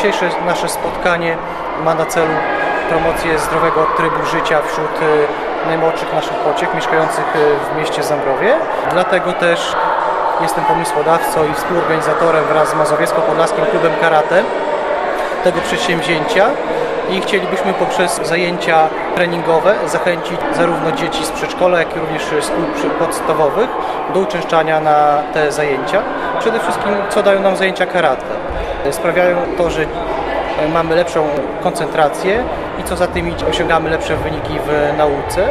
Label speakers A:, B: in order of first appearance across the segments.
A: Dzisiejsze nasze spotkanie ma na celu promocję zdrowego trybu życia wśród e, najmłodszych naszych pociech mieszkających e, w mieście Zambrowie. Dlatego też jestem pomysłodawcą i współorganizatorem wraz z Mazowiecko-Podlaskim Klubem Karate tego przedsięwzięcia i chcielibyśmy poprzez zajęcia treningowe zachęcić zarówno dzieci z przedszkola, jak i również szkół podstawowych do uczęszczania na te zajęcia. Przede wszystkim co dają nam zajęcia karate. Sprawiają to, że mamy lepszą koncentrację i co za tym idzie, osiągamy lepsze wyniki w nauce.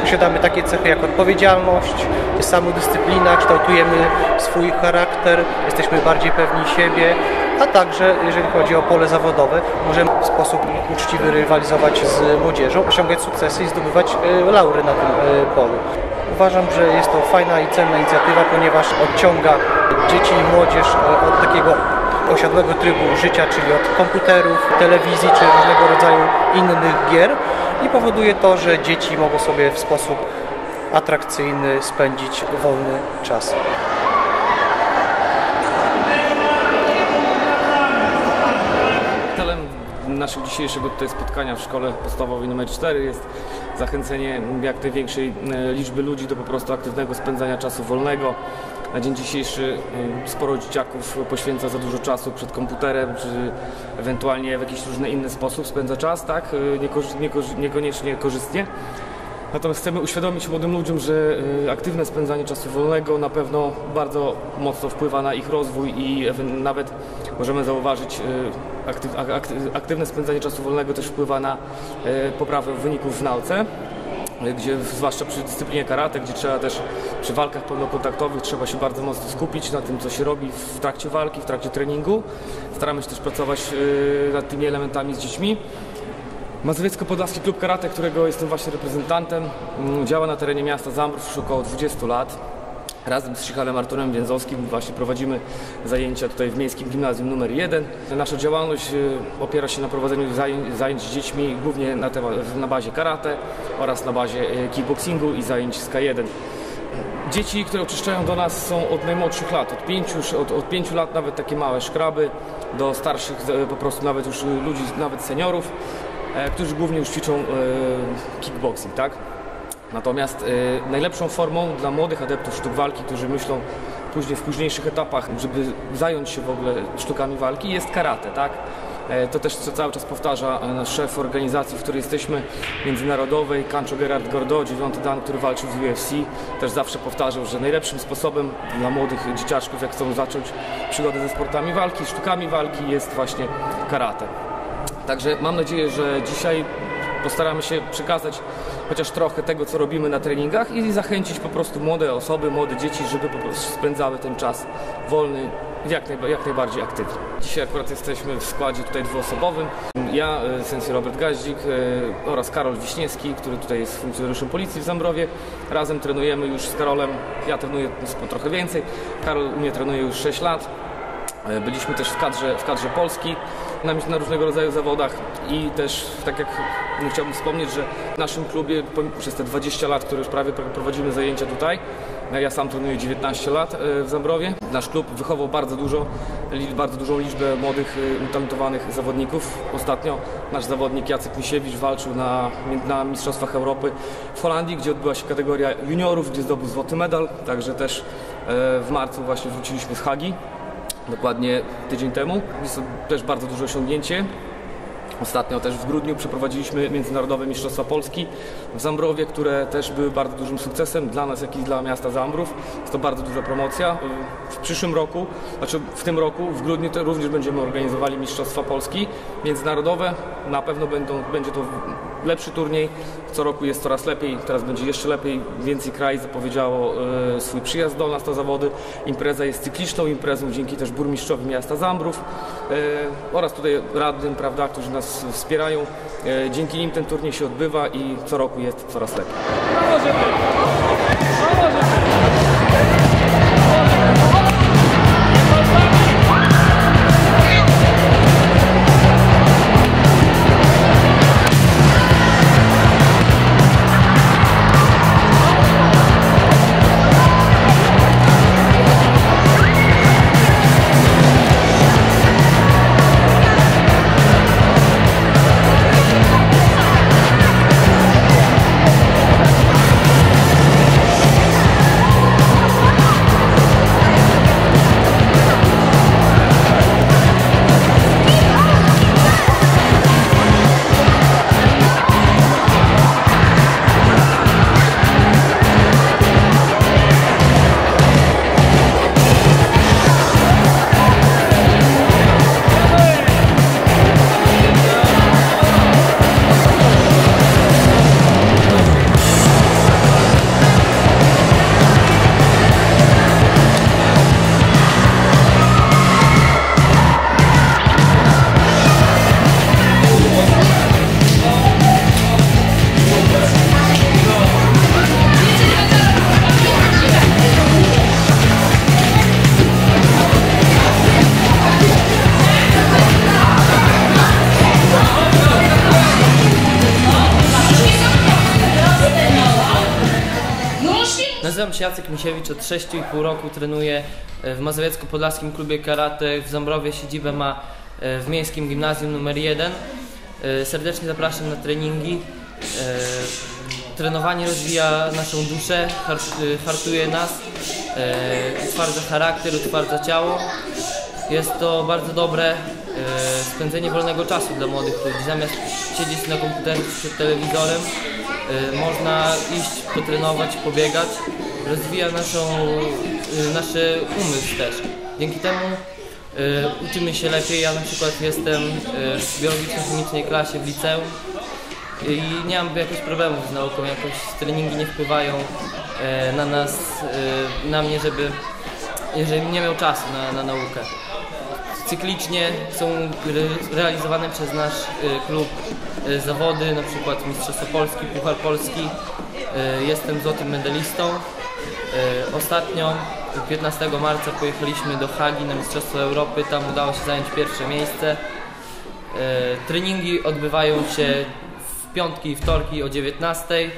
A: Posiadamy takie cechy jak odpowiedzialność, samodyscyplina, kształtujemy swój charakter, jesteśmy bardziej pewni siebie, a także jeżeli chodzi o pole zawodowe, możemy w sposób uczciwy rywalizować z młodzieżą, osiągać sukcesy i zdobywać e, laury na tym e, polu. Uważam, że jest to fajna i cenna inicjatywa, ponieważ odciąga dzieci i młodzież e, od takiego osiadłego trybu życia, czyli od komputerów, telewizji czy różnego rodzaju innych gier i powoduje to, że dzieci mogą sobie w sposób atrakcyjny spędzić wolny czas.
B: Naszego dzisiejszego tutaj spotkania w szkole podstawowej nr 4 jest zachęcenie jak największej e, liczby ludzi do po prostu aktywnego spędzania czasu wolnego. Na dzień dzisiejszy e, sporo dzieciaków poświęca za dużo czasu przed komputerem, czy ewentualnie w jakiś różny inny sposób spędza czas, tak? E, niekoniecznie korzystnie. Natomiast chcemy uświadomić młodym ludziom, że aktywne spędzanie czasu wolnego na pewno bardzo mocno wpływa na ich rozwój i nawet możemy zauważyć, aktywne spędzanie czasu wolnego też wpływa na poprawę wyników w nauce gdzie zwłaszcza przy dyscyplinie karate, gdzie trzeba też przy walkach pełnokontaktowych trzeba się bardzo mocno skupić na tym, co się robi w trakcie walki, w trakcie treningu. Staramy się też pracować nad tymi elementami z dziećmi. Mazowiecko-Podlaski Klub Karate, którego jestem właśnie reprezentantem, mm, działa na terenie miasta Zambrów już około 20 lat. Razem z Szychalem Arturem Więzowskim właśnie prowadzimy zajęcia tutaj w Miejskim Gimnazjum numer 1. Nasza działalność opiera się na prowadzeniu zajęć, z dziećmi głównie na, temat, na bazie karate oraz na bazie kickboxingu i zajęć z K1. Dzieci, które oczyszczają do nas są od najmłodszych lat, od pięciu, od, od pięciu lat nawet takie małe szkraby, do starszych po prostu nawet już ludzi, nawet seniorów. E, którzy głównie już ćwiczą e, kickboxing, tak? Natomiast e, najlepszą formą dla młodych adeptów sztuk walki, którzy myślą później w późniejszych etapach, żeby zająć się w ogóle sztukami walki, jest karate, tak? To też co cały czas powtarza nasz szef organizacji, w której jesteśmy, międzynarodowej, Kancho Gerard Gordo, dziewiąty dan, który walczył z UFC, też zawsze powtarzał, że najlepszym sposobem dla młodych dzieciaczków, jak chcą zacząć przygodę ze sportami walki, sztukami walki, jest właśnie karate. Także mam nadzieję, że dzisiaj postaramy się przekazać chociaż trochę tego, co robimy na treningach i zachęcić po prostu młode osoby, młode dzieci, żeby po prostu spędzały ten czas wolny jak, najba jak najbardziej aktywnie. Dzisiaj akurat jesteśmy w składzie tutaj dwuosobowym. Ja, sensei Robert Gaździk e, oraz Karol Wiśniewski, który tutaj jest funkcjonariuszem policji w Zambrowie. Razem trenujemy już z Karolem, ja trenuję trochę więcej, Karol u mnie trenuje już 6 lat. E, byliśmy też w kadrze, w kadrze Polski na, na różnego rodzaju zawodach i też tak jak chciałbym wspomnieć, że w naszym klubie przez te 20 lat, które już prawie prowadzimy zajęcia tutaj, no ja sam trenuję 19 lat e, w Zambrowie. Nasz klub wychował bardzo dużo, bardzo dużą liczbę młodych, e, utalentowanych zawodników. Ostatnio nasz zawodnik Jacek Misiewicz walczył na, na Mistrzostwach Europy w Holandii, gdzie odbyła się kategoria juniorów, gdzie zdobył złoty medal. Także też w marcu właśnie wróciliśmy z Hagi dokładnie tydzień temu. Jest to też bardzo duże osiągnięcie. Ostatnio też w grudniu przeprowadziliśmy Międzynarodowe Mistrzostwa Polski w Zambrowie, które też były bardzo dużym sukcesem dla nas, jak i dla miasta Zambrów. Jest to bardzo duża promocja. W przyszłym roku, znaczy w tym roku, w grudniu również będziemy organizowali Mistrzostwa Polski międzynarodowe. Na pewno będą, będzie to lepszy turniej. Co roku jest coraz lepiej, teraz będzie jeszcze lepiej. Więcej krajów zapowiedziało e, swój przyjazd do nas na zawody. Impreza jest cykliczną imprezą dzięki też burmistrzowi miasta Zambrów e, oraz tutaj radnym, prawda, którzy nas wspierają. E, dzięki nim ten turniej się odbywa i co roku jest coraz lepiej.
C: Nazywam się Jacek Misiewicz, od 6,5 roku trenuję e, w Mazowiecko-Podlaskim Klubie Karate. W Zambrowie siedzibę ma e, w Miejskim Gimnazjum nr 1. E, Serdecznie zapraszam na treningi. Trenowanie rozwija naszą duszę, har- hartuje nas, utwardza charakter, utwardza ciało. Jest to bardzo dobre spędzenie wolnego czasu dla młodych ludzi. Zamiast siedzieć na komputerze przed telewizorem, można iść, potrenować, pobiegać. Rozwija naszą, e, nasze umysł też. Dzięki temu e, uczymy się lepiej. Ja na przykład jestem e, w biologiczno-chemicznej klasie w liceum i nie mam jakoś problemów z nauką, jakoś treningi nie wpływają na nas, na mnie, żeby jeżeli nie miał czasu na, na naukę. Cyklicznie są re, realizowane przez nasz klub zawody, na przykład Mistrzostwo Polski, Puchar Polski. Jestem złotym medalistą. E, ostatnio 15 marca pojechaliśmy do Hagi na Mistrzostwo Europy, tam udało się zająć pierwsze miejsce. E, Treningi odbywają się w piątki i wtorki o 19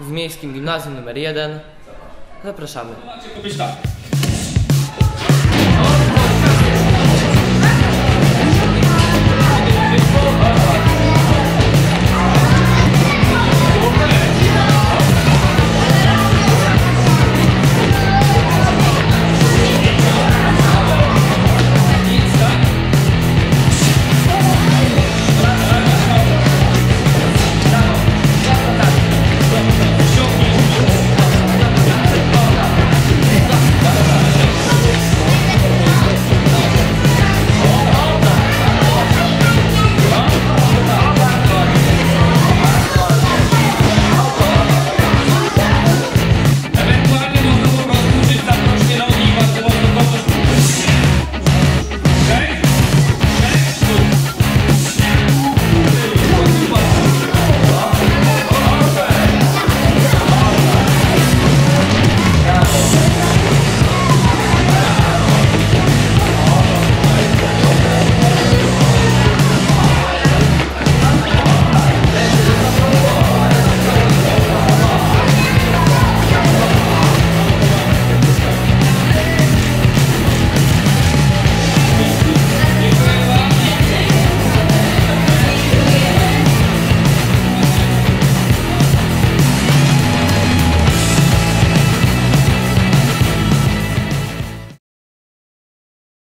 C: w Miejskim Gimnazjum nr 1. Zapraszamy.